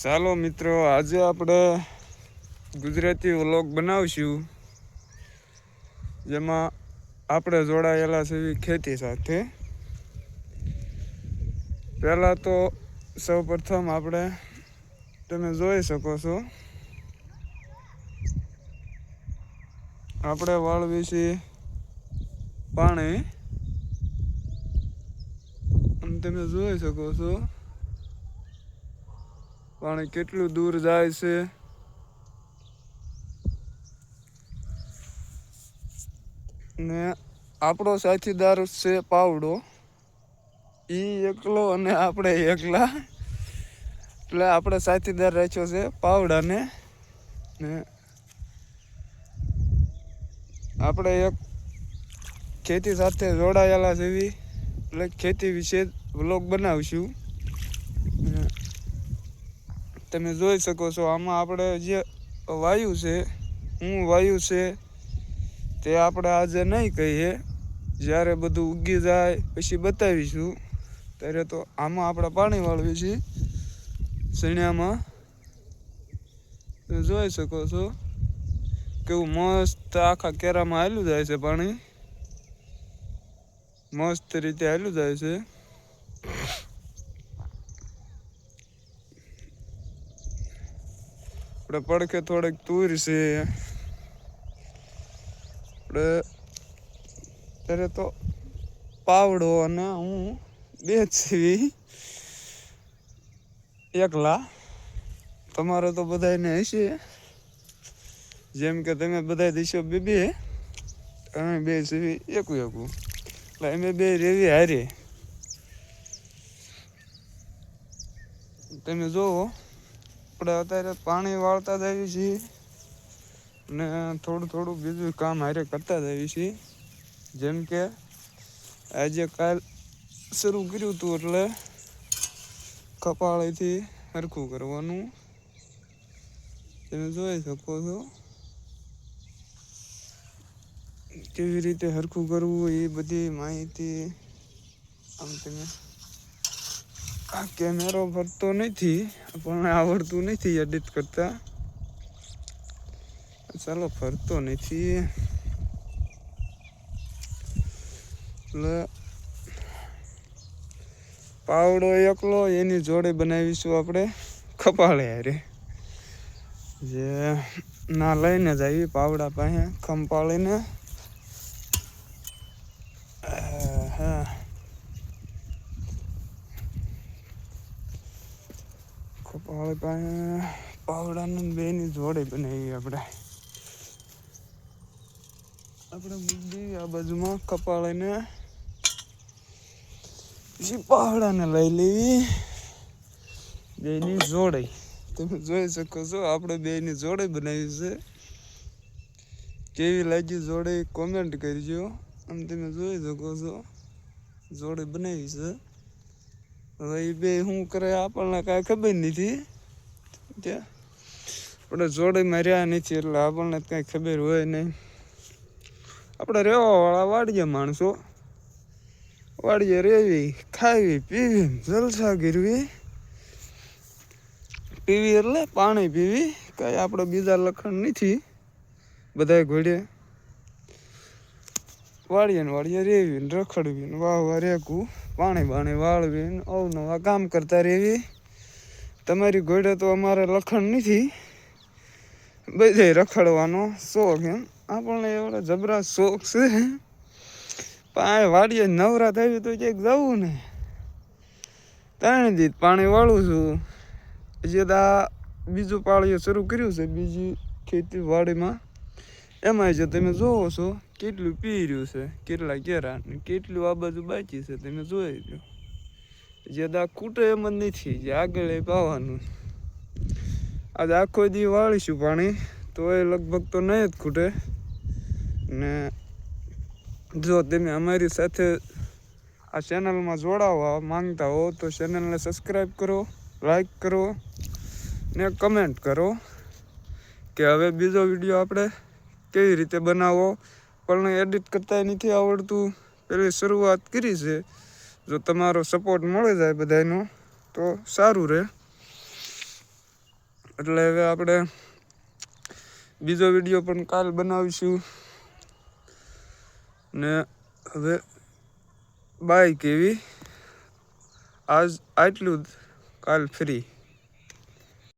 ચાલો મિત્રો, આજે આપણે ગુજરાતી વ્લોગ બનાવશું, જેમાં આપણે જોડાયેલા છે ખેતી સાથે. પહેલાં તો સૌ પ્રથમ આપણે તમે જોઈ શકો છો, આપણે વાળવી છીએ પાણી. તમે જોઈ શકો છો પાણી કેટલું દૂર જાય છે? ને આપણો સાથીદાર છે પાવડો. એ એકલો અને આપણે એકલા. એટલે આપણે સાથીદાર રાખ્યો છે પાવડાને. ને આપણે એક ખેતી સાથે જોડાયેલા જેવી, એટલે ખેતી વિશે વ્લોગ બનાવશું. તમે જોઈ શકો છો, આમાં આપણે જે વાયુ છે, હું વાયુ છે, તે આપણે આજે નહીં કહીએ. જ્યારે બધું ઉગી જાય, પછી બતાવીશું. ત્યારે તો આમાં આપણે પાણી વાળવી છીએ સણિયામાં તમે જોઈ શકો છો કેવું મસ્ત આખા કેરામાં હાલ્યું જાય છે પાણી. મસ્ત રીતે હાલ્યું જાય છે. આપણે પડખે થોડીક તુર છે. આપણે ત્યારે તો પાવડો અને હું બે છીએ એકલા. તમારે તો બધાને હશે. જેમ કે તમે બધા દિશો બે બે. અમે બે સીવી એકું એકું. એટલે અમે બે રેવી હારી. તમે જોવો. આપણે અત્યારે પાણી વાળતા જઈએ છીએ. ને થોડું થોડું બીજું કામ હારે કરતા જઈએ છીએ. જેમ કે આજે કાલ શરૂ કર્યું હતું એટલે કપાળેથી સરખું કરવાનું. તમે જોઈ શકો છો કેવી રીતે સરખું કરવું એ બધી માહિતી આમ તમે આ કેમેરો ફરતો નથી, પણ આવડતું નથી એડિટ કરતા. ચાલો, ફરતો નથી. એટલે પાવડો એકલો, એની જોડે બનાવીશું આપણે. કપાળે હારે. જે ના લઈને જ આવી પાવડા પાસે, ખંપાળીને. હા કપાળ પાસે પાવડાનું બેની જોડે બનાવી આપણે. આપણે બુદ્ધિ આ બાજુમાં કપાળને પછી પાવડાને લઈ લેવી. બેની જોડે. તમે જોઈ શકો છો, આપણે બેની જોડે બનાવી છે. કેવી લાગી જોડે કોમેન્ટ કરજો. અને તમે જોઈ શકો છો, જોડે બનાવી છે. હવે એ બે શું કરે આપણને કાંઈ ખબર નથી. ત્યાં આપણે જોડે રહ્યા નથી એટલે આપણને કાંઈ ખબર હોય નહીં. આપણે રહેવાવાળા વાડીએ માણસો. વાડીએ રહેવી, ખાવી, પીવી, જલસા ગીરવી પીવી એટલે પાણી પીવી, કાંઈ આપણે બીજા લખણ નથી. બધા ઘોડે વાળીએ ને વાળીએ રેવી ને રખડવી ને વાવવા રેકવું. પાણી બાણી વાળવી અવનવા કામ કરતા રહેવી તમારી ઘોડે તો અમારે લખણ નથી. બધે રખડવાનો શોખ એમ. આપણને એવડો જબરા શોખ છે. પાણી વાડીએ નવરા થયું તો ક્યાંક જવું ને? ત્રણ દીધ પાણી વાળું છું. જે આ બીજું પાળીએ શરૂ કર્યું છે, બીજી ખેતી વાડીમાં એમાં જે તમે જોવો છો, કેટલું પી રહ્યું છે, કેટલા કેરા ને કેટલું આ બાજુ બાકી છે, તમે જોઈ લો. જે દા કૂટે એમ જ નથી, જે આગળ એ પાવાનું આજે આખો દી વાળીશું પાણી, તો એ લગભગ તો નહીં જ ખૂટે. ને જો તમે અમારી સાથે આ ચેનલમાં જોડાવા માંગતા હો, તો ચેનલને સબસ્ક્રાઈબ કરો, લાઈક કરો ને કમેન્ટ કરો કે હવે બીજો વીડિયો આપણે કેવી રીતે બનાવો? પણ એડિટ કરતાંય નથી આવડતું. પેલી શરૂઆત કરી છે. જો તમારો સપોર્ટ મળે જાય બધાનો તો સારું રહે. એટલે હવે આપણે બીજો વીડિયો પણ કાલ બનાવીશું. ને હવે બાય કેવી? આજ આટલું જ. કાલ ફ્રી.